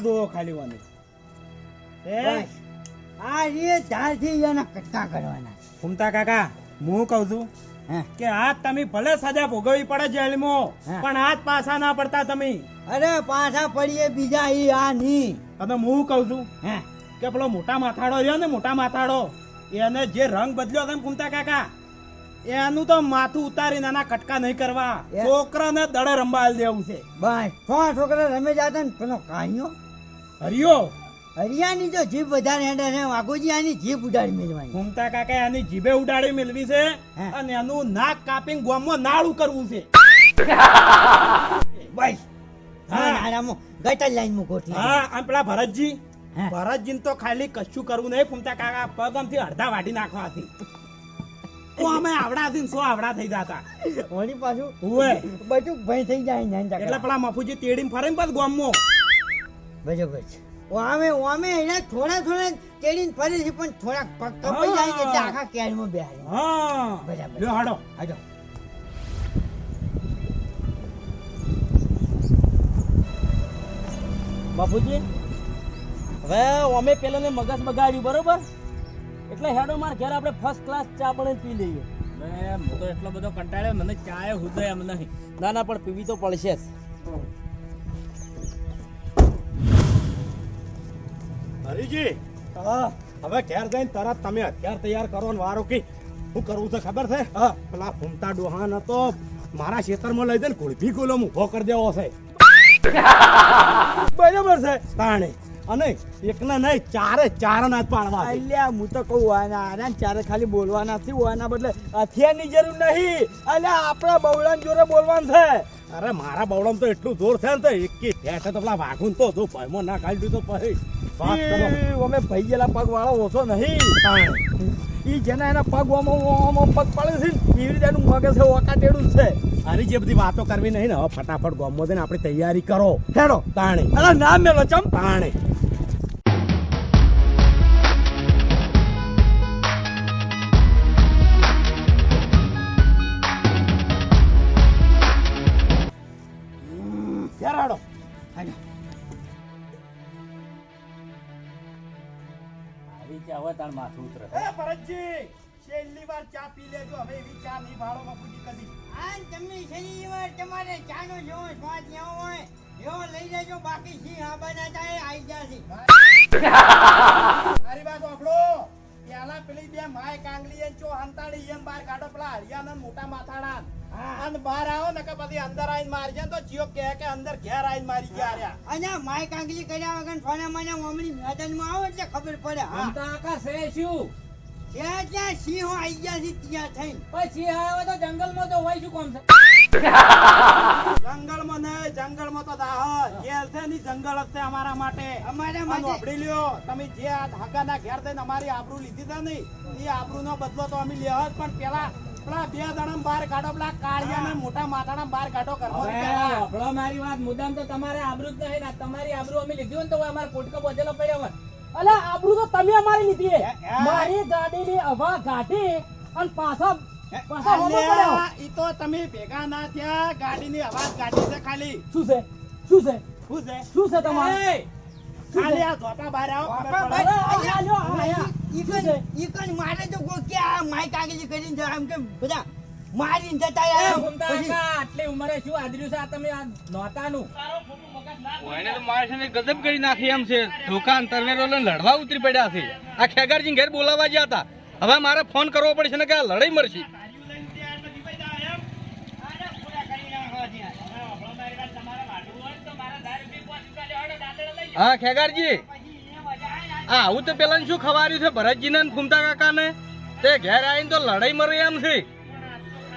ધાર દો ખાલી વાની એ બસ. આ રે ધારથી એના કટકા કરવાના. ફૂમતા કાકા હું કહું છું કે આજ તમે ભલે સજા ભોગવવી પડે જેલમાં પણ આજ પાછા ના પડતા તમે. અરે પાછા પડીએ બીજા ઈ આ ની. અને હું કહું છું કે પેલો મોટા માથાડો રહ્યો ને મોટા માથાડો એને જે રંગ બદલ્યો તમે ફૂમતા કાકા એનું તો માથું ઉતારી નાના કટકા નહીં કરવા. એ- છોકરાને દડે રંબાલ દેવું છે. બસ. છ છોકરા રમે જાતા ને પેલો કાઢ્યો હરિયો. હરિયાની તો જીભ વધારે હેડે છે વાઘોજી આની જીભ ઉડાડી મેળવાની. ઘૂમતા કાકા આની જીભે ઉડાડી મેળવી છે અને એનું નાક કાપીને ગોમમાં નાળું કરવું છે. બસ. હા. આરામો ગટર લાઈનમાં ગોઠવી હા આમ પેલા ભરતજી. ભરતજી તો ખાલી કશું કરવું નહીં. ઘૂમતા કાકા પગમથી અડધા વાટી નાખવાથી. અમે આવડાથી સો આવડા થઈ જતા. વળી પાછું ભય થઈ જાય એટલે. પેલા મફુજી તેડીને ફરે ને પાછું ગોમમાં. બરોબર છે. અમે ઓમે એના થોડા થોડા તેડીને ફરે છે પણ થોડાક પગ કપાઈ જાય ને એટલે આખા હા. બરાબર. લ્યો હાડો હાજો બાપુજી હવે અમે પેલાને મગજ બગાડ્યું બરોબર? એટલે હેડો માર ઘેર આપણે ફર્સ્ટ ક્લાસ ચા પણ પી લઈએ. હું તો એટલો બધો કંટાળ્યો મને ચાય હુદય એમ નહીં. ના ના પણ પીવી તો પડશે જ. હરીજી હવે ઘેર જઈને તરત તમે હથિયાર તૈયાર કરો ને વારો કે. શું કરવું છે ખબર છે? પેલા ફૂમતા ડોહાન હતો મારા ખેતરમાં લઈ જઈને કુળભી કુલો ઊભો કરી દેવો છે. બરાબર છે? તાણે. અને એકના નહીં ચારે ચાર ના પાડવા. અલ્યા હું તો કહું આના આના ચારે ખાલી બોલવાના નથી આના બદલે હથિયારની જરૂર નહીં. અલ્યા આપણા બહુડાન જોડે બોલવાનું છે. અરે મારા બવડમ તો એટલું જોર છે ને તો એકી ફેટે તો પેલા વાઘું તો જો ભયમાં ના કાઢી તો પછી. વાત કરો. અમે ભાઈ ગયેલા પગ વાળો ઓછો નહીં. ઈ જેના એના પગ ઓમો પગ પડે છે એવી રીતે એનું મગજ છે ઓકાટેડું છે. અરે જે બધી વાતો કરવી નહીં ને હવે ફટાફટ ગોમો ને આપણી તૈયારી કરો. હેડો. તાણે. અરે ના મેલો ચમ. તાણે. આવી છે હવે તાર માથું ઉતરે. એ ભરતજી છેલ્લી વાર ચા પી લેજો. હવે એવી ચા નહીં ભાડો બાપુજી કદી. આ તમે વાર તમારે ચાનો જેવો સ્વાદ ન હોય એવો લઈ લેજો. બાકી સિંહ હા બના જાય આઈ જશે. મારી વાત સાંભળો. પેલા પેલી બે માય કાંગલી એ ચો હંતાડી એમ બાર કાઢો પેલા હરિયાના મોટા માથાડા અને બહાર આવો ને કે પછી અંદર આવીને મારજે. તો જીઓ કહે કે અંદર ઘેર આવીને મારી ગયા રહ્યા. અને માય કાંગલી કર્યા વગર સોના મને મમણી મેદાનમાં આવો એટલે ખબર પડે હા. કાકા છે શું? ત્યાં ત્યાં સિંહો આઈ ગયા છે ત્યાં થઈને. પછી આવે તો જંગલમાં તો હોય શું કોમ છે? જંગલમાં નહીં જંગલમાં તો દાહોદ. જેલ છે ની જંગલ જ છે અમારા માટે. અમારે વાપરી લ્યો. તમે જે આ હગાના ઘેર થઈને અમારી આબરૂ લીધી હતા ને એ આબરૂ નો બદલો તો અમે લેવા પણ પેલા પેલા બે જણા બહાર કાઢો પેલા કાળિયા મોટા માથાના બહાર કાઢો કરવા હવે મારી વાત મુદ્દામ તો તમારે આબરૂ જ નહીં તમારી આબરૂ અમે લીધી ને તો અમારે પોટકો બોજેલો પડ્યો હોય. અલા આબરૂ તો તમે અમારી લીધી એ, એ. મારી ગાડીની હવા ગાઢી અને પાછા ઈ તો તમે ભેગા ના થયા ગાડીની અવાજ ગાડી છે ખાલી. શું છે? શું છે? શું છે? શું છે તમારે? ખાલી આ ધોપા બહાર આવો. ખબર બાપા, પડે. ભાઈ, આ લ્યો, આ લ્યો. ઈકન ઈકન મારે તો કોઈ કે આ માય કાંગલી કરીને જાય આમ કે બધા મારીને જતા એ, રહ્યા. ઘૂમતા પછી કાકા, આટલી ઉંમરે શું આદર્યું છે? આ તમે આ નોતાનું એને તો મારે છે ગજબ કરી નાખી એમ છે. દુકાન તરવેરો લડવા ઉતરી પડ્યા છે. આ ખેગારજી ઘેર બોલાવા ગયા હતા. હવે મારે ફોન કરવો પડશે ને કે આ લડાઈ મરશે. હા, ખેગારજી. હા આવું તો પેલા શું ખવાર્યું છે? ભરતજીને ફૂમતા કાકાને? તે ઘેર આવીને તો લડાઈ મરે એમ છે.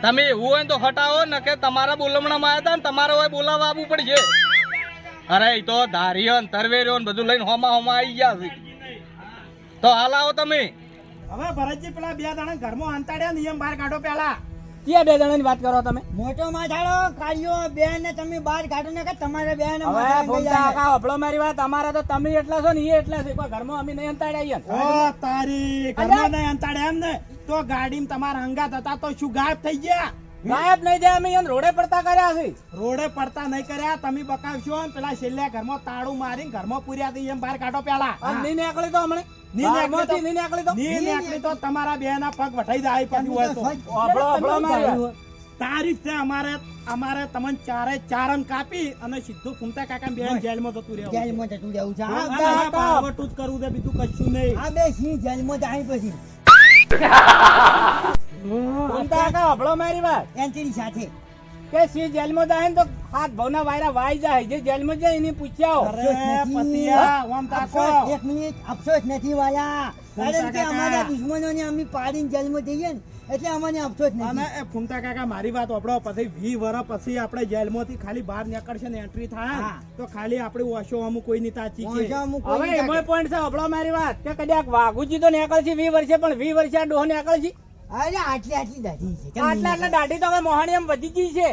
તમે એવું હોય તો હટાવો ને કે તમારા બોલમણામાં આવ્યા હતા ને તમારે હોય બોલાવવા આવવું પડશે. અરે તો ધારીઓ ને તરવેરીઓ ને બધું લઈને હોમા હોમા આવી ગયા છે. તો હાલ આવો તમે. હવે ભરતજી પેલા બે દાણા ઘરમાં અંતાડ્યા, નિયમ બહાર કાઢો પેલા. ક્યાં બે જણાની વાત કરો તમે? મોટો માથાડો કાઢ્યો બેન ને તમે બાર કાઢો ને કે તમારે બેન ને હવે ભૂમતા કાકા હભળો મારી વાત અમારા તો તમે એટલા છો ને એ એટલા છે. પણ ઘરમાં અમે નહીં અંતાડ્યા ઈયન. ઓ તારી ઘરમાં નહીં અંતાડ્યા એમ ને તો ગાડીમાં તમારા હંગાત હતા તો શું ગાયબ થઈ ગયા? ગાયબ નહીં જાય અમે રોડે પડતા કર્યા છે. રોડે પડતા નહીં કર્યા તમે બકાવશો ને પેલા છેલ્લે ઘરમાં તાળું મારીને ઘરમાં પૂર્યા હતી એમ. બહાર કાઢો પેલા. નહીં નીકળી તો હમણાં? નહીં નીકળી તો- નહીં નીકળી તો? ની નીકળી તો તમારા બે ના પગ વઠાઈ જાય હોય તો વાત. તારીફ છે અમારે અમારે તમને ચારે ચારણ કાપી અને સીધું ફૂમતા કાકા બે જેલમાં જતું રહેવું. જેલમાં જતું રહેવું છે. હા, આ હા, બે- પાવરટું જ કરવું છે બીજું કશું નહીં. આ બે સિંહ જેલમાં જાય પછી? મારી વાત. એન્ટ્રી સાથે? કે સિંહ જેલમાં જાય તો હાથ ભાવના વાયરા વાઈ જાય. જે જેલમાં જાય એને પૂછ્યા અરે અફસોસ નથી. પતિયા, ઓમ તાકો. અફસોસ, એક મિનિટ. અફસોસ નથી વાલા કારણ કે અમારા દુશ્મનોને અમે પાડીને જેલમાં જઈએ ને એટલે અમને અફસોસ નથી. એ ફૂમતા કાકા મારી વાત વાપરો પછી વી વર્ષ પછી આપણે જેલમાંથી ખાલી બહાર નીકળશે ને એન્ટ્રી થાય તો ખાલી આપડે ઓશો અમુક કોઈ ની તાચી છે અમુક હવે એમાં પોઈન્ટ છે અભળો મારી વાત. કે કદાચ વાઘુજી તો નીકળશે વી વર્ષે પણ વી વર્ષે આ ડોહ નીકળશે? અરે આટલી આટલી દાઢી છે આટલા આટલા દાઢી તો હવે મોહાણી એમ વધી ગઈ છે.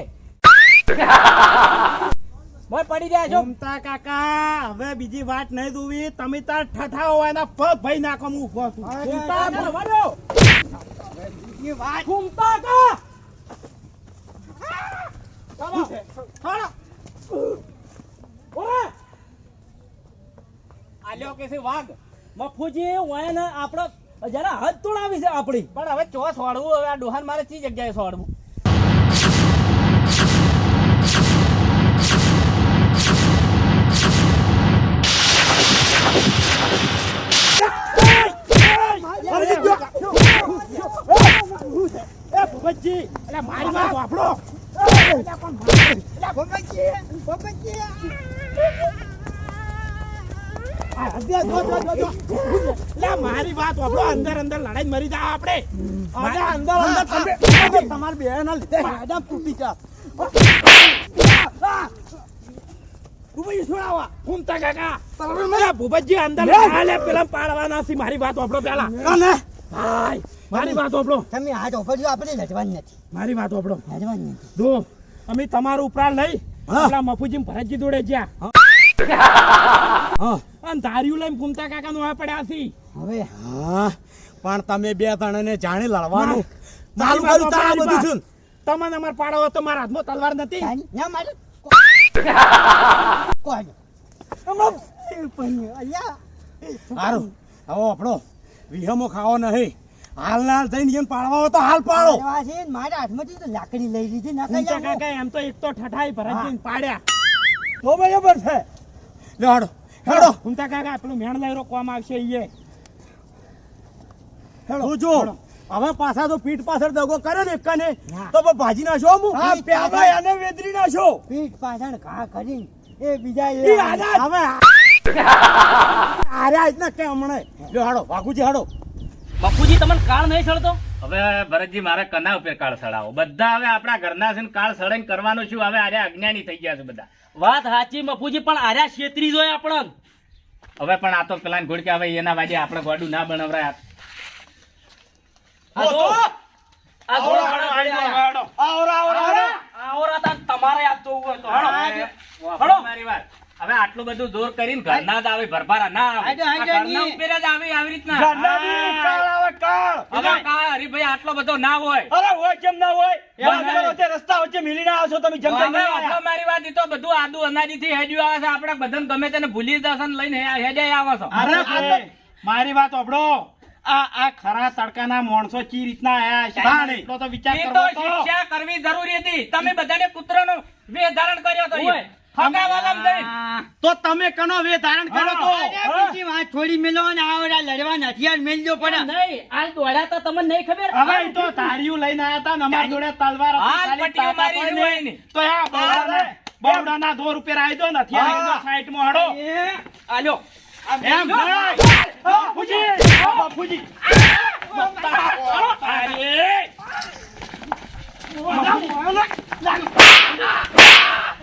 પડી જાય છો. મમતા કાકા હવે બીજી વાત નહીં દુવી તમે તાર ઠઠા હોય એના પગ ભાઈ નાખો હું ઊભો છું. વાત. કાકા. ચાલો, ચાલો. ઓરે. આલ્યો કે છે વાઘ. મફુજી હોય ને આપણો જરા હદ તોડાવી છે આપણી. પણ હવે ચો સોડવું હવે આ ડોહાન મારે ચી જગ્યાએ સોડવું? મારી વાપરો. આ હદે જો, જો, જો, જો. એટલે મારી વાત વાપરો અંદર અંદર લડાઈ મરી જાય આપણે અંદર અંદર તમે તમારા બેના લીધે આદમ તૂટી જા ભૂપતજી છોડાવા ઘૂમતા કાકા અરે ભૂપતજી અંદર હાલે પેલા પાડવાના છે મારી વાત વાપરો પેલા ભાઈ મારી વાત વાપરો તમે હાથ ઓફરજો આપણે લડવાની નથી મારી વાત વાપરો લડવાની નથી જો અમે તમારું ઉપરાળ લઈ મફુજી ભરતજી જોડે જ્યાં અને ધાર્યું લઈને ઘૂમતા કાકા નું પડ્યા છે. હવે? હા પણ તમે બે ત્રણને જાણે લડવાનું મારી. ચાલુ વાત કર્યું વાપરો, તારા બધું છું તમને અમાર પાડો તો મારા હાથમાં તલવાર નથી. ના મારે. કોણ? સારું હવે આપણો વિહમો ખાવો નહીં. હાલ ના હાલ થઈને જેમ પાડવા હોય તો હાલ પાડો. છે મારા હાથમાંથી તો લાકડી લઈ લીધી કાકા એમ તો એક તો ઠઠાઈ ભરાઈ પાડ્યા. બરાબર છે. લે હાડો. હેડો. ઘૂમતા કાકા પેલું મેણ લઈ રોકવામાં આવશે ઈએ હેડો. જો હવે પાછા તો પીઠ પાછળ દગો કરે ને એકાને તો ભાજી નાખો હું હા, પ્યાબા એને વેદરી નાખો પીઠ પાછળ ઘા કરી એ બીજા એ હવે આરે આજ ના કે હમણે. લ્યો હાડો બાકુજી હાડો. બાપુજી તમને કાળ નહીં સળતો હવે ભરતજી મારે કના ઉપર કાળ સડાવો બધા હવે આપણા ઘરના છે કાળ સડાઈ કરવાનું શું? હવે આર્યા અજ્ઞાની થઈ ગયા છે બધા. વાત સાચી મફુજી પણ આર્યા છેતરી જોઈએ આપણે હવે પણ આ તો પેલા ઘોડ કે હવે એના વાજે આપણે ગોડું ના બનાવરાય. તમારે યાદ જોવું હોય તો. મારી વાત. હવે આટલું બધું જોર કરીને ઘરના જ આવે ભરભારા ના આવે. ઘરના ઉપર જ આવે આવી રીતના. ઘરના કાળ આવે કાળ હવે કાળ હરીભાઈ આટલો બધો ના હોય. અરે હોય કેમ ના હોય? એમ એમ નહીં. વચ્ચે રસ્તા વચ્ચે મિલીને આવો છો તમે જેમ તેમ હવે નહીં આપણો આયા. મારી વાત ઈ તો બધું આદુ અનાજી થી હેડ્યું આવે છે. આપણે બધાને ગમે તેને ભૂલી જશે લઈને હે- હેડ્યા આવો છો. અરે ભાઈ, મારી વાત સાંભળો. આ આ ખરા તડકાના માણસો ચી રીતના આયા. એટલો તો વિચાર કરવો તો તો. શિક્ષા કરવી જરૂરી હતી. તમે બધાને પુત્રનો વેહ ધારણ કર્યો તો. હગાવાલામ. તો તમે કનો વે ધારણ કરો તો? બીજી વાત છોડી મેલો અને આવડા લડવા હથિયાર મેલજો પડે નહીં. હાલ દોડા તો તમને નહીં ખબર? હવે તો ધાર્યું લઈને આયા તા અમાર જોડે તલવાર હતી, હાલ ખાલી પટ્ટીઓ મારી હોય જોઈ ને. ને. તો આ બવડાના- બવડાના દોર ઉપર આવી દો નથી આવી દો સાઈડમાં હડો. આલો એમ. બાપુજી ઓ બાપુજી અરે.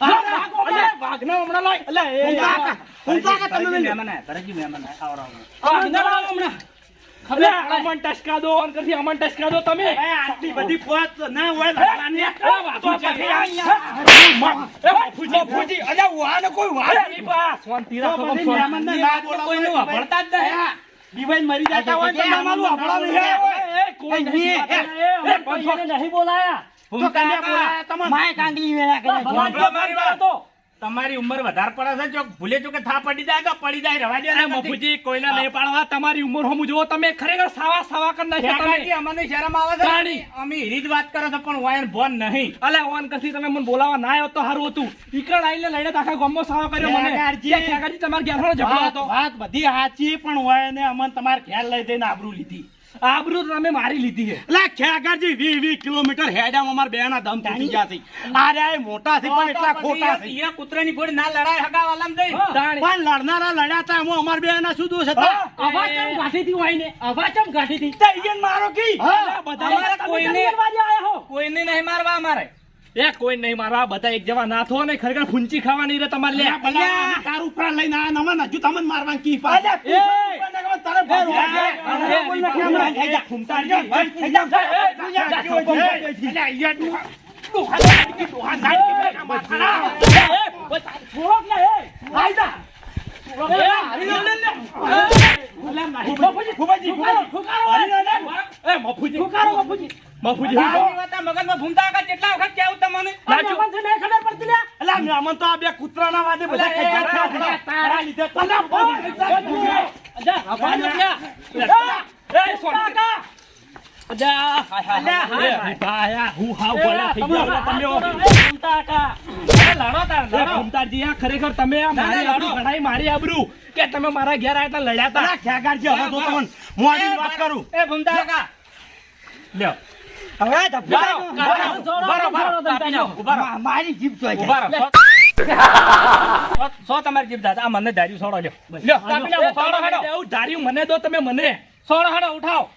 વાઘના હમણાં લાય એટલે એ કાકા તમે મહેમાન આયા, ભરતજી મહેમાન આયા. આવો, આવો. આ અંદર આવો હમણાં. ખબર અમન ટસકા દો અન કરથી અમન ટસકા દો તમે એ આટલી બધી પોત ના હોય લડવાની. એ વાતો છે. એ બાપુજી, બાપુજી, અલ્યા વાને કોઈ વાત નહીં બા. શાંતિ રાખો, તો પછી ના બોલાવો. કોઈનું વાપરતા જ નહીં. દિવાળી મરી જતા હોય તો તમારું આપણો નહીં. એ, એ, કોઈ નથી. એ, એ, એ, પણ નહીં બોલાયા છે. તમારી ઉંમર વધારે પડે છે જો ભૂલે ચૂકે થા પડી જાય તો પડી જાય રવા દે એ મફુજી કોઈના નહીં પાડવા તમારી ઉંમર હમું જુઓ તમે ખરેખર સાવા સાવા કર નાખ્યા અમને શરમ આવે છે અમે હીરી જ વાત કરો છો પણ વાયન ભોન નહીં. અલે ઓન કસી તમે મને બોલાવા ના આવ્યો તો સારું હતું. ઈકણ આઈને લઈને આખા ગામમાં સાવા કર્યો મને. કે ખેગારજી તમારે ઘેરનો ઝઘડો હતો. વાત બધી સાચી પણ વાયને ને અમને તમારે ખ્યાલ લઈ દઈને આબરૂ લીધી. આબરૂ તો તમે મારી લીધી છે. એટલે ખેગરજી વી વી કિલોમીટર હેડામાં અમાર બેના દમ તૂટી ગયા છે. આ મોટા છે પણ એટલા ખોટા છે. ઈયા કૂતરાની ફોડ ના લડાય હગાવાલામ તાણી. પણ લડનારા લડ્યા તા એમાં અમાર બેના શું દોષ હતા? અવાજ કેમ ગાંઠીથી હોય ને? અવાજ કેમ ગાંઠીથી? તે ઈયન મારો કી? બધા કોઈને. કોઈને નહીં મારવા અમારે. એ કોઈ નહીં મારવા બધા એક જવા ના થો ને ખરેખર ફૂંચી ખાવાની રે તમારે લે ભલા તાર ઉપર લઈને આ નમન હજુ તમને મારવાનું કી પા અલ્યા, તું એ તારે ને રાખ થઈ જા ફૂમતા જા થઈ જા તું જા એટલે અહીંયા ડુહા ડુહા નાખી ડુહા નાખી માથાના ફૂફાજી ફૂફાજી એ મફુજી મફુજી આવી ખરેખર તમે આ મારી આબરૂ ઘડાઈ મારી આબરૂ કે તમે મારા ઘેર આયા તા લડ્યા હતા અલા ખ્યાગારજી હવે તો તમને? મોડી વાત કરું. એ ભૂમતા. કાકા લ્યો. મારી જીભ. સો- તમારી જીભ દાદા મને ધાર્યું સોડો લ્યો. લ્યો કાપી નાખો, સોડો હેડો એવું ધાર્યું મને દો તમે મને. સોડો હેડો ઉઠાવો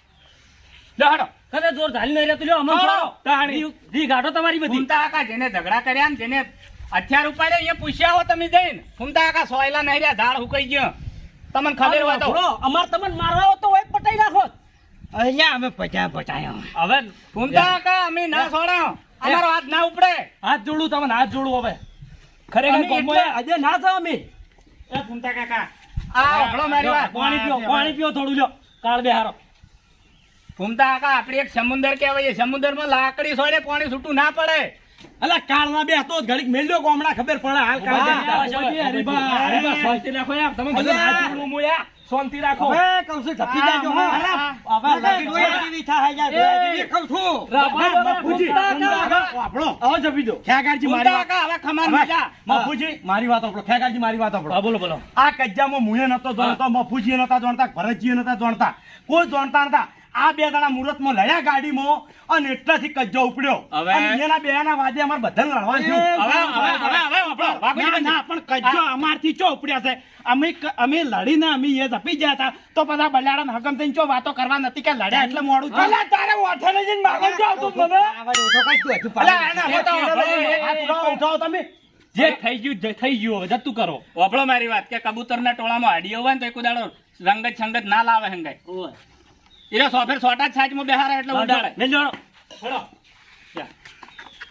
લ્યો હેડો કદાચ જોર ધારી નહીં રહેતું લ્યો સોડો. રી- રી તમારી બધી. ફૂમતા કાકા જેને ઝઘડા કર્યા ને જેને હથિયાર ઉપાડે એ પૂછ્યા હો તમે જઈને. ફૂમતા કાકા સોયલા નહીં રહ્યા ઝાડ હુકાઈ ગયો. તમને ખબર હોય તો. અમાર તમને મારવા તો હોય પટાઈ નાખો. અહીંયા અમે પચાય પચાયા હવે ફૂમતા કાકા અમે ના છોડો. અમારો હાથ ના ઉપડે. હાથ જોડું તમને હાથ જોડું હવે. ખરેખર આજે ના થાવ અમે. એ ફૂમતા કાકા. આ હળો મારી વાત. પાણી પીઓ પાણી પીઓ થોડું લ્યો કાળ બેહારો. ફૂમતા કાકા આપડી એક સમુદ્ર કહેવાય સમુદ્રમાં લાકડી સોડે પાણી છૂટું ના પડે. અલા કાળના બે હતો ઘડીક મેલ્યો ગોમડા ખબર પડે. હાલ કાળ હરીબા, હરીબા, યાર તમે બધા હાથ જોડું હું યાર શાંતિ રાખો. હવે કહું છું ધપી જાજો હો. હવે લાગી ડોયા જેવી થાય જાય, જેવી. કહું છું. બાપુજી, આપણો. આવો જપી દો ખ્યાગારજી મારી વાત. હવે ખમાન બીજા મફુજી મારી વાત આપણો. ખ્યાગારજી મારી વાત આપણો. બોલો બોલો. આ કજ્જામાં મુએ નતો જાણતો મફુજી નતા જાણતા ભરતજી નતા જાણતા. કોઈ જાણતા નતા આ બે દાડા મુહૂર્તમાં લડ્યા ગાડીમાં અને એટલાથી કજ્જો ઉપડ્યો. હવે- અને એના બેના વાદે અમાર બધાને લડવા હવે હવે હવે હવે વાપરો. વાપરી ના, ના, પણ કજ્જો અમારથી ચો ઉપડ્યા છે? અમે અમે લડીને અમે એ ધપી ગયા હતા. તો બધા બલાડા હકમ થઈને ચો વાતો કરવા નથી કે લડ્યા એટલે મોડું છે તારે ઓઠે લઈ જઈને મારવા જ આવતું મને? ઉઠાવો, તમે. જે થઈ ગયું જે થઈ ગયું હવે જતું કરો. વાપરો મારી વાત કે કબૂતરના ટોળામાં હાડીઓ હોય ને તો એક ઉદાડો રંગત સંગત ના લાવે હંગાય. એનો સોફેર સોટા જ છાજમાં બેહારા એટલે ઉડાડે લઈ છોડો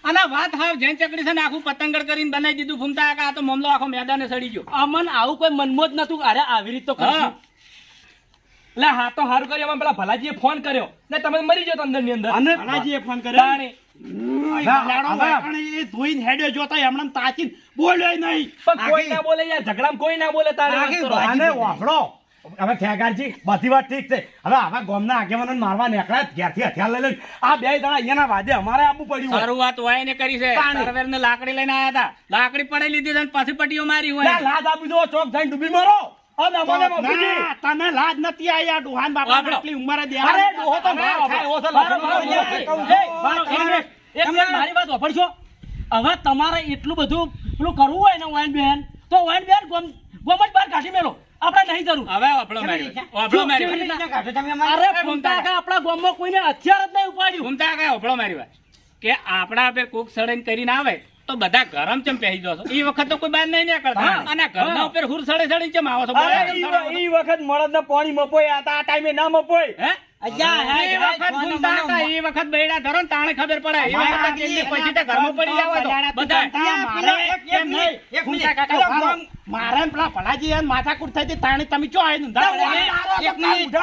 અને વાત હાવ જેન ચકડી છે ને આખું પતંગડ કરીને બનાવી દીધું ફૂમતા કાકા આ તો મામલો આખો મેદાને સડી ગયો. અમન આવું કોઈ મનમાં જ નતું અરે આવી રીત તો કરશું. એટલે હા તો સારું કર્યું. અમે પેલા ભલાજીએ ફોન કર્યો. ને તમે મરી જતો અંદરની અંદર. અને ભલાજીએ ફોન કર્યો? તાણી. એ ધોઈને હેડ્યો જોતા એમણે તાકીને બોલ્યો નહીં. પણ કોઈ ના બોલે યાર ઝઘડામાં કોઈ ના બોલે તારે. આખી હવે ખેગારજી બધી વાત ઠીક છે. હવે આવા ગામના આગેવાનોને મારવા નીકળ્યા ઘેરથી હથિયાર લઈ લઈને. આ બે જણા અહીંયાના વાદે અમારે આપવું પડ્યું. શરૂઆત હોય ને કરી છે. તારવેર ને લાકડી લઈને આયા હતા. લાકડી પડી લીધી છે અને પાછી પટ્ટીઓ મારી હોય. લાદ આપી દો. ચોક થઈને ડૂબી મારો. અને અમને બાપુજી. ના, તને લાજ નથી આયા ડુહાન બાપા આટલી ઉંમરે દે અરે ડોહો તો માર ખાય એવો છે, લખો, લખો, લખો. મારો એક મિનિટ, એક મિનિટ. મારી વાત વાપરશો? હવે તમારે એટલું બધું પેલું કરવું હોય ને વાઈન બેન તો વાઈન બેન ગોમ ગોમ જ બહાર કાઢી મેલો. આપણે નહીં જરૂર. હવે આપણો મારી આપણો વાપરો મારી કેવી વાત. રીતના કાઢો તમે અરે ફૂમતા કા આપણા ગામમાં કોઈને હથિયાર જ નહીં ઉપાડ્યું. ઘૂમતા કા આપણો મારી કે આપણા પર કોક સડન કરીને આવે તો બધા ગરમ ચમ પહેરી દો છો. એ વખત તો કોઈ બાર નહીં નીકળતા. અને ઘરના ઉપર હુર સડે સડી ચમ આવો છો. એ વખત મળદના પાણી મપોય આ ટાઈમે ના મપોય હે? મારે એક મિનિટ એક મિનિટ. મારે ને પેલા ભલાજી માથાકૂટ થઈ તાણી તમે ચો આવીને ઊંધા એક મિનિટ.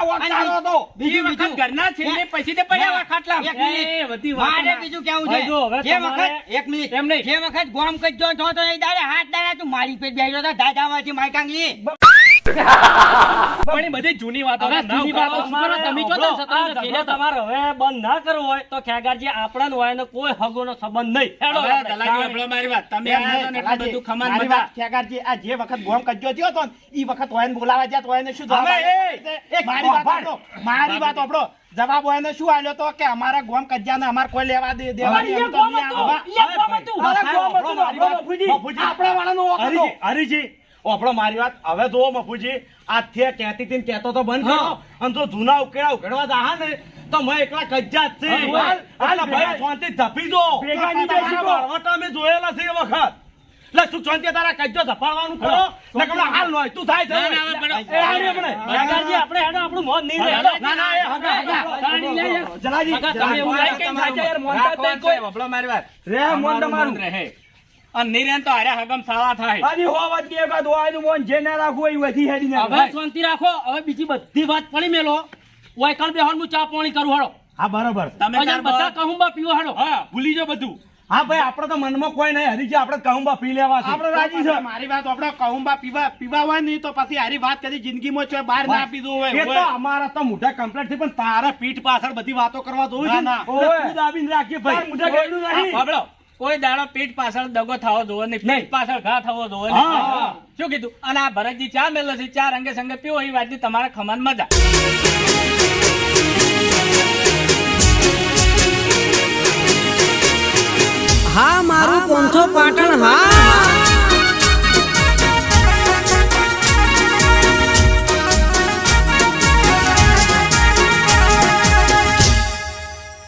એ વખત ઘરના છેલ્લે પછી તે પડ્યા ખાટલા. એક મિનિટ. એ બધી વાતો મારે બીજું કેવું ભાઈ જો, હવે છે જે વખત એક મિનિટ. એમ નહીં. જે વખત ગોમ કજ્જો તો તો એ દાડે હાથ દાડા તું મારી પેટ બેઠો દાદા માંથી મારી કાંગલી. પણ એ બધી જૂની વાતો હવે જૂની. વાતો તમારે તમે જો સાંભળો. તો આ સતત ઝઘડો તમારે હવે બંધ ના કરવો હોય તો ખેગારજી આપણા હોય ને કોઈ હગોનો સંબંધ નહીં હેડો હવે દલાજી આપણો મારી વાત તમે એમ આયા ને નહીં, બધું ખમાન મારી વાત ખેગારજી, આ જે વખત ગોમ કજ્જો થયો તો ઈ વખત હોય ને બોલાવા ગયા તો ને શું જવાબ હવે એક મારી વાત આપણો મારી વાત આપણો જવાબ હોય ને શું આલ્યો તો કે અમારા ગોમ કજ્જાને અમારે કોઈ લેવા દે દેવા ને. આપણા વાળા નો હરીજી, હરીજી, ઓપડો મારી વાત. હવે જો મફુજી આજથી ને કહેતો તો બંધ કરો. અને જો જૂના ઉકેડા ઉકેડવા જાહા ને તો મેં એકલા કજ્જા જ છે. હાલ, ભાઈ શાંતિ ધપી દો. ભેગા ની બેસી ગો. જોયેલા છે વખત. લે તું શાંતિ તારા કજ્જો ધપાડવાનું કરો ને કમલા હાલ નો તું થાય ના, ના, છે પણ- એ હાલ આપણે. ખેગારજી, આપણે હેડો આપણું મોન નહીં રે ના, ના, એ હગા, હગા. ગાડી લે જલાજી, તમે એવું મારા થાય છે યાર? મોન તો કોઈ. વપલો મારી વાત. રે, મોન તમારું. રહે. નિરેન તો હારે હગમ સાળા થાય. જ કે એકાદ હોવાનું મોન જે ના રાખવું હોય એ વધી હેડીને આવે. હવે શાંતિ રાખો. હવે બીજી બધી વાત પડી મેલો. વાયકણ બેહોન હું ચા પાણી કરું હાડો હા બરોબર. તમે બધા ત્યારબાદ- કહુંબા પીવો હાડો હા ભૂલી જો બધું. હા ભાઈ આપણે તો મનમાં કોઈ નહીં. હરીજી આપણે કહુંબા પી લેવા છે. આપણે રાજી છે. મારી વાત આપણે કહુંબા પીવા પીવા હોય નહીં તો પછી હારી વાત કરી જિંદગીમાં છે બહાર ના પીધું એ હોય તો અમારા તો મોટા કમ્પ્લેટથી પણ તારા પીઠ પાછળ બધી વાતો કરવા જોઉં છે ને. ના. એટલે રાખીએ ભાઈ. નહીં. કોઈ દાડો પીઠ પાછળ દગો થવો જોવો નહીં પીઠ પાછળ ઘા થવો જોવો શું કીધું? અને આ ભરતજી ચા મેલો છે ચા રંગે સંગે પીવો એ વાતની તમારા ખમાન મજા. હા મારું પોંથો પાટણ હા.